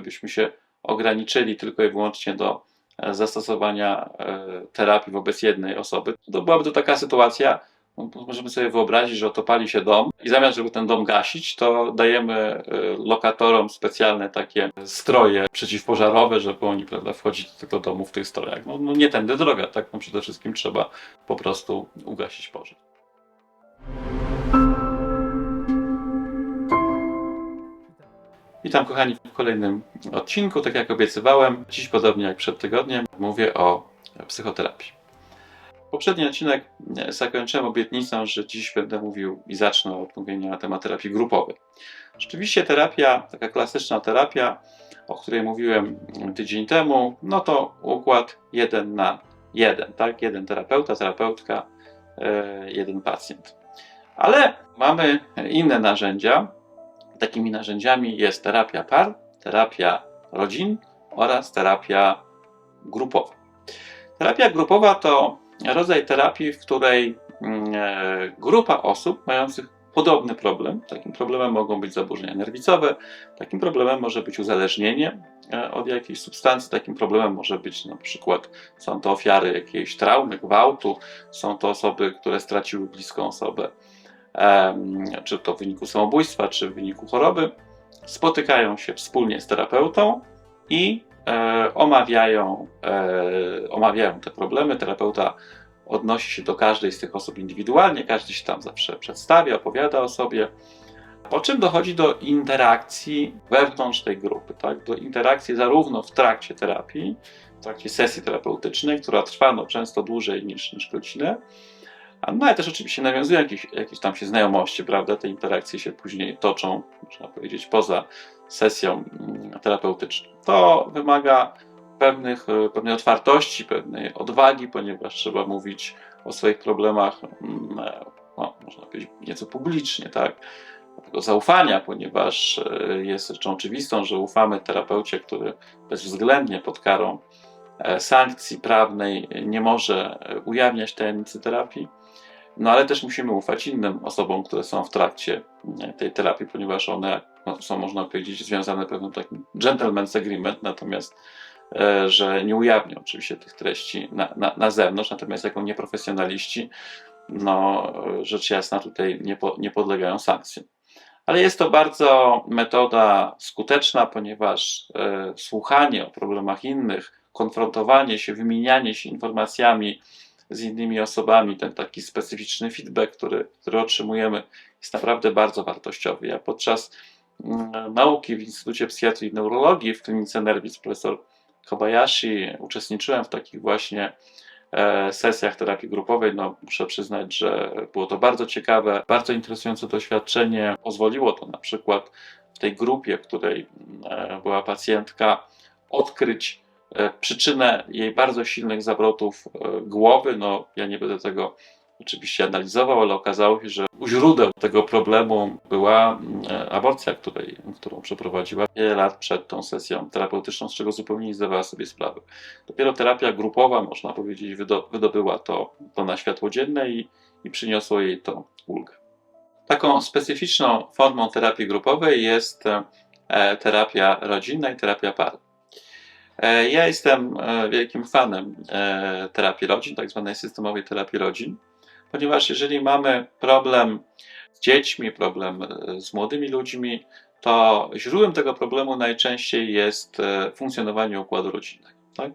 gdybyśmy się ograniczyli tylko i wyłącznie do e, zastosowania e, terapii wobec jednej osoby, to byłaby to taka sytuacja, no, możemy sobie wyobrazić, że oto pali się dom i zamiast, żeby ten dom gasić, to dajemy e, lokatorom specjalne takie stroje przeciwpożarowe, żeby oni prawda, wchodzić do tego domu w tych strojach. No, no nie tędy droga, tak? No przede wszystkim trzeba po prostu ugasić pożar. Witam kochani w kolejnym odcinku. Tak jak obiecywałem, dziś podobnie jak przed tygodniem mówię o psychoterapii. Poprzedni odcinek zakończyłem obietnicą, że dziś będę mówił i zacznę od mówienia na temat terapii grupowej. Rzeczywiście terapia, taka klasyczna terapia, o której mówiłem tydzień temu, no to układ jeden na jeden, tak? Jeden terapeuta, terapeutka, e, jeden pacjent. Ale mamy inne narzędzia. Takimi narzędziami jest terapia par, terapia rodzin oraz terapia grupowa. Terapia grupowa to rodzaj terapii, w której mm, e, grupa osób mających podobny problem, takim problemem mogą być zaburzenia nerwicowe, takim problemem może być uzależnienie e, od jakiejś substancji, takim problemem może być na przykład są to ofiary jakiejś traumy, gwałtu, są to osoby, które straciły bliską osobę, czy to w wyniku samobójstwa, czy w wyniku choroby, spotykają się wspólnie z terapeutą i e, omawiają, e, omawiają te problemy. Terapeuta odnosi się do każdej z tych osób indywidualnie, każdy się tam zawsze przedstawia, opowiada o sobie. Po czym dochodzi do interakcji wewnątrz tej grupy, tak? do interakcji zarówno w trakcie terapii, w trakcie sesji terapeutycznej, która trwa no, często dłużej niż, niż godzinę, no ale też oczywiście nawiązują jakieś, jakieś tam się znajomości, prawda? Te interakcje się później toczą, można powiedzieć, poza sesją mm, terapeutyczną. To wymaga pewnych, e, pewnej otwartości, pewnej odwagi, ponieważ trzeba mówić o swoich problemach, mm, e, no, można powiedzieć, nieco publicznie, tak? Tego zaufania, ponieważ e, jest rzeczą oczywistą, że ufamy terapeucie, który bezwzględnie pod karą sankcji prawnej nie może ujawniać tajemnicy terapii. No ale też musimy ufać innym osobom, które są w trakcie tej terapii, ponieważ one no, są, można powiedzieć, związane pewnym takim gentleman's agreement, natomiast e, że nie ujawnią oczywiście tych treści na, na, na zewnątrz, natomiast jako nieprofesjonaliści, no rzecz jasna tutaj nie, po, nie podlegają sankcjom. Ale jest to bardzo metoda skuteczna, ponieważ e, słuchanie o problemach innych, konfrontowanie się, wymienianie się informacjami, z innymi osobami, ten taki specyficzny feedback, który, który otrzymujemy, jest naprawdę bardzo wartościowy. Ja podczas mm, nauki w Instytucie Psychiatrii i Neurologii w klinice Nerwis profesor Kobayashi uczestniczyłem w takich właśnie e, sesjach terapii grupowej. No, muszę przyznać, że było to bardzo ciekawe, bardzo interesujące doświadczenie. Pozwoliło to na przykład w tej grupie, w której e, była pacjentka, odkryć przyczynę jej bardzo silnych zawrotów e, głowy. No, ja nie będę tego oczywiście analizował, ale okazało się, że u źródeł tego problemu była e, aborcja, której, którą przeprowadziła wiele lat przed tą sesją terapeutyczną, z czego zupełnie nie zdawała sobie sprawy. Dopiero terapia grupowa, można powiedzieć, wydobyła to, to na światło dzienne i, i przyniosło jej to ulgę. Taką specyficzną formą terapii grupowej jest terapia rodzinna i terapia par. E, ja jestem e, wielkim fanem e, terapii rodzin, tak zwanej systemowej terapii rodzin, ponieważ jeżeli mamy problem z dziećmi, problem z młodymi ludźmi, to źródłem tego problemu najczęściej jest funkcjonowanie układu rodzinnego. Tak?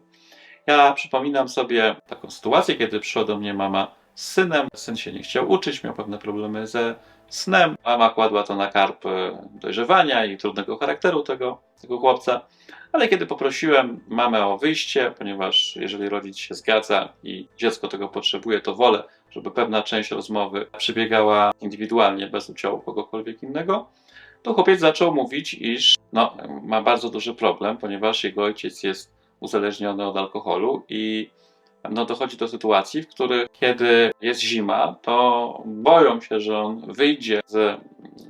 Ja przypominam sobie taką sytuację, kiedy przyszła do mnie mama z synem. Syn się nie chciał uczyć, miał pewne problemy ze snem. Mama kładła to na karp dojrzewania i trudnego charakteru tego, tego chłopca. Ale kiedy poprosiłem mamę o wyjście, ponieważ jeżeli rodzic się zgadza i dziecko tego potrzebuje, to wolę, żeby pewna część rozmowy przebiegała indywidualnie, bez udziału kogokolwiek innego, to chłopiec zaczął mówić, iż no, ma bardzo duży problem, ponieważ jego ojciec jest uzależniony od alkoholu i no, dochodzi do sytuacji, w których kiedy jest zima, to boją się, że on wyjdzie z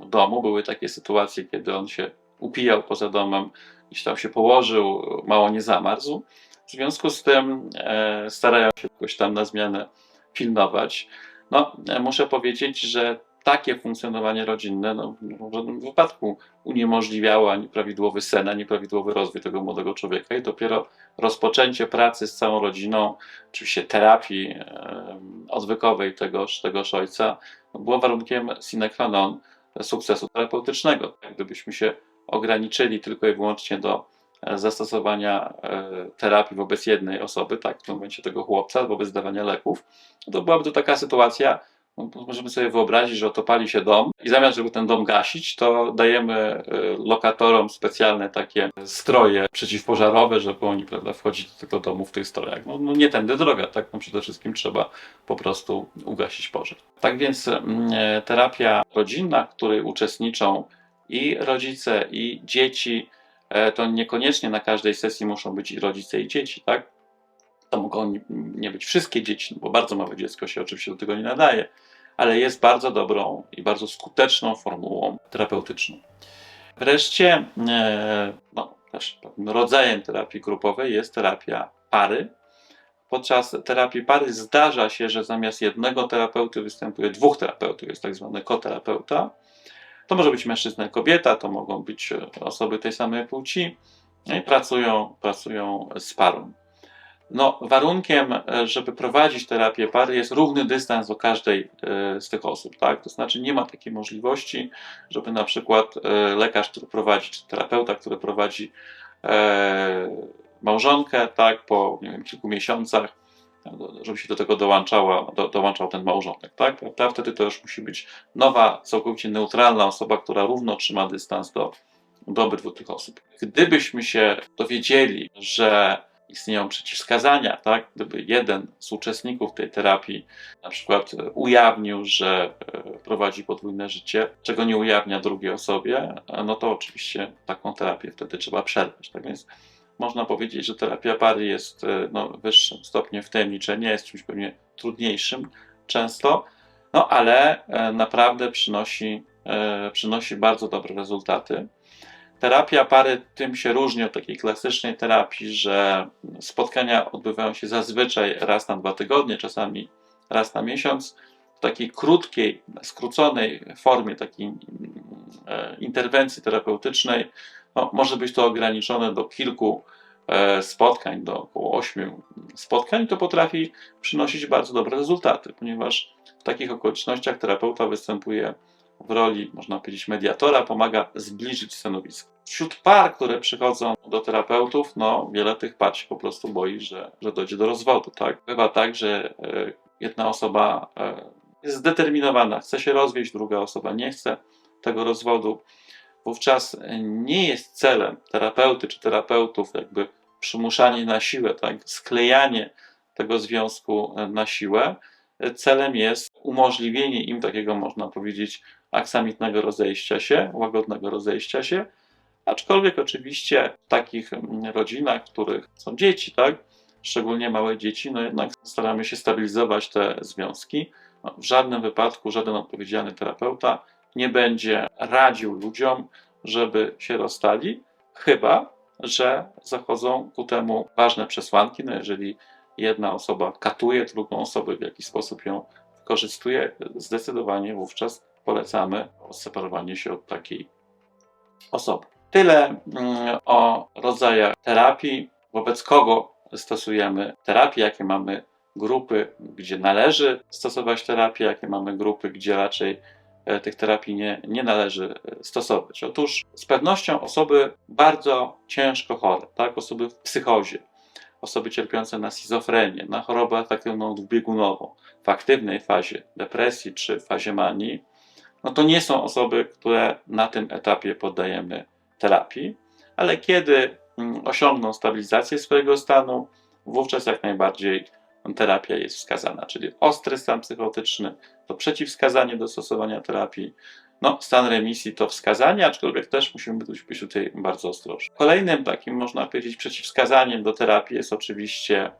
domu. Były takie sytuacje, kiedy on się upijał poza domem, gdzieś tam się położył, mało nie zamarzł. W związku z tym e, starają się jakoś tam na zmianę pilnować. No, e, muszę powiedzieć, że takie funkcjonowanie rodzinne no, w żadnym wypadku uniemożliwiało ani prawidłowy sen, ani prawidłowy rozwój tego młodego człowieka i dopiero rozpoczęcie pracy z całą rodziną, oczywiście terapii odwykowej tegoż, tegoż ojca, no, było warunkiem sine qua non sukcesu terapeutycznego. Gdybyśmy się ograniczyli tylko i wyłącznie do e, zastosowania e, terapii wobec jednej osoby, tak, w tym momencie tego chłopca, wobec dawania leków, to byłaby to taka sytuacja, no, możemy sobie wyobrazić, że otopali się dom i zamiast, żeby ten dom gasić, to dajemy y, lokatorom specjalne takie stroje przeciwpożarowe, żeby oni prawda, wchodzić do tego domu w tych strojach. No, no nie tędy droga, tak? No przede wszystkim trzeba po prostu ugasić pożar. Tak więc mm, e, terapia rodzinna, w której uczestniczą i rodzice, i dzieci, e, to niekoniecznie na każdej sesji muszą być i rodzice, i dzieci, tak? To mogą nie być wszystkie dzieci, no bo bardzo małe dziecko się oczywiście do tego nie nadaje, ale jest bardzo dobrą i bardzo skuteczną formułą terapeutyczną. Wreszcie, e, no, też pewnym rodzajem terapii grupowej jest terapia pary. Podczas terapii pary zdarza się, że zamiast jednego terapeuty występuje dwóch terapeutów, jest tak zwany koterapeuta. To może być mężczyzna i kobieta, to mogą być osoby tej samej płci no i pracują, pracują z parą. No, warunkiem, e, żeby prowadzić terapię pary jest równy dystans do każdej e, z tych osób, tak? To znaczy nie ma takiej możliwości, żeby na przykład e, lekarz, który prowadzi, czy terapeuta, który prowadzi małżonkę, tak, po nie wiem, kilku miesiącach, żeby się do tego dołączała, do, dołączał ten małżonek, tak? Wtedy to już musi być nowa, całkowicie neutralna osoba, która równo trzyma dystans do, do obydwu tych osób. Gdybyśmy się dowiedzieli, że istnieją przeciwwskazania, tak? Gdyby jeden z uczestników tej terapii na przykład ujawnił, że e, prowadzi podwójne życie, czego nie ujawnia drugiej osobie, no to oczywiście taką terapię wtedy trzeba przerwać. Tak więc można powiedzieć, że terapia pary jest e, no, wyższym stopniem wtajemniczenia, jest czymś pewnie trudniejszym często, no ale e, naprawdę przynosi, przynosi bardzo dobre rezultaty. Terapia pary tym się różni od takiej klasycznej terapii, że spotkania odbywają się zazwyczaj raz na dwa tygodnie, czasami raz na miesiąc. W takiej krótkiej, skróconej formie takiej e, interwencji terapeutycznej no, może być to ograniczone do kilku e, spotkań, do około ośmiu spotkań, to potrafi przynosić bardzo dobre rezultaty, ponieważ w takich okolicznościach terapeuta występuje w roli, można powiedzieć, mediatora, pomaga zbliżyć stanowisko. Wśród par, które przychodzą do terapeutów, no wiele tych par się po prostu boi, że, że dojdzie do rozwodu. Tak? Bywa tak, że e, jedna osoba e, jest zdeterminowana, chce się rozwieść, druga osoba nie chce tego rozwodu. Wówczas nie jest celem terapeuty czy terapeutów jakby przymuszanie na siłę, tak? sklejanie tego związku na siłę. Celem jest umożliwienie im takiego, można powiedzieć, aksamitnego rozejścia się, łagodnego rozejścia się, aczkolwiek oczywiście w takich mm, rodzinach, w których są dzieci, tak, szczególnie małe dzieci, no jednak staramy się stabilizować te związki. No, w żadnym wypadku żaden odpowiedzialny terapeuta nie będzie radził ludziom, żeby się rozstali, chyba że zachodzą ku temu ważne przesłanki. No jeżeli jedna osoba katuje drugą osobę, w jakiś sposób ją wykorzystuje, zdecydowanie wówczas polecamy odseparowanie się od takiej osoby. Tyle mm, o rodzajach terapii, wobec kogo stosujemy terapię, jakie mamy grupy, gdzie należy stosować terapię, jakie mamy grupy, gdzie raczej e, tych terapii nie, nie należy e, stosować. Otóż z pewnością osoby bardzo ciężko chore, tak? osoby w psychozie, osoby cierpiące na schizofrenię, na chorobę afektywną dwubiegunową, w aktywnej fazie depresji czy fazie manii, no to nie są osoby, które na tym etapie poddajemy terapii, ale kiedy mm, osiągną stabilizację swojego stanu, wówczas jak najbardziej terapia jest wskazana, czyli ostry stan psychotyczny to przeciwwskazanie do stosowania terapii, no, stan remisji to wskazanie, aczkolwiek też musimy być tutaj bardzo ostrożni. Kolejnym takim, można powiedzieć, przeciwwskazaniem do terapii jest oczywiście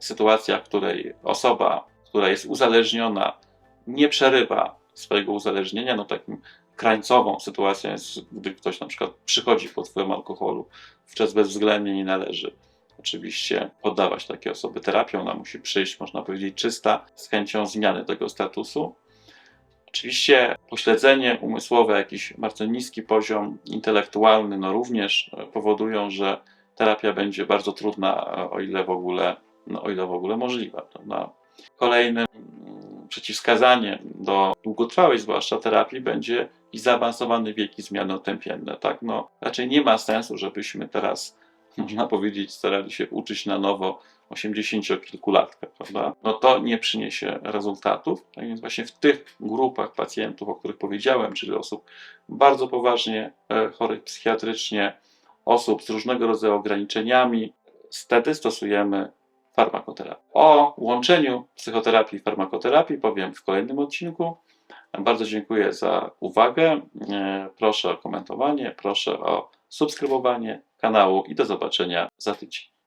sytuacja, w której osoba, która jest uzależniona, nie przerywa swojego uzależnienia, no takim krańcową sytuacją jest, gdy ktoś na przykład przychodzi pod wpływem alkoholu, wówczas bezwzględnie nie należy oczywiście poddawać takiej osoby terapii. Ona musi przyjść, można powiedzieć, czysta, z chęcią zmiany tego statusu. Oczywiście pośledzenie umysłowe, jakiś bardzo niski poziom intelektualny, no również powodują, że terapia będzie bardzo trudna, o ile w ogóle, no, o ile w ogóle możliwa. Prawda? Kolejnym przeciwwskazaniem do długotrwałej zwłaszcza terapii będzie i zaawansowany wiek i zmiany otępienne. Tak? No, raczej nie ma sensu, żebyśmy teraz, można powiedzieć, starali się uczyć na nowo 80-kilkulatkę, prawda? No to nie przyniesie rezultatów. Tak więc właśnie w tych grupach pacjentów, o których powiedziałem, czyli osób bardzo poważnie e, chorych psychiatrycznie, osób z różnego rodzaju ograniczeniami, wtedy stosujemy farmakoterapię. O łączeniu psychoterapii i farmakoterapii powiem w kolejnym odcinku. Bardzo dziękuję za uwagę. E, Proszę o komentowanie, proszę o subskrybowanie kanału i do zobaczenia za tydzień.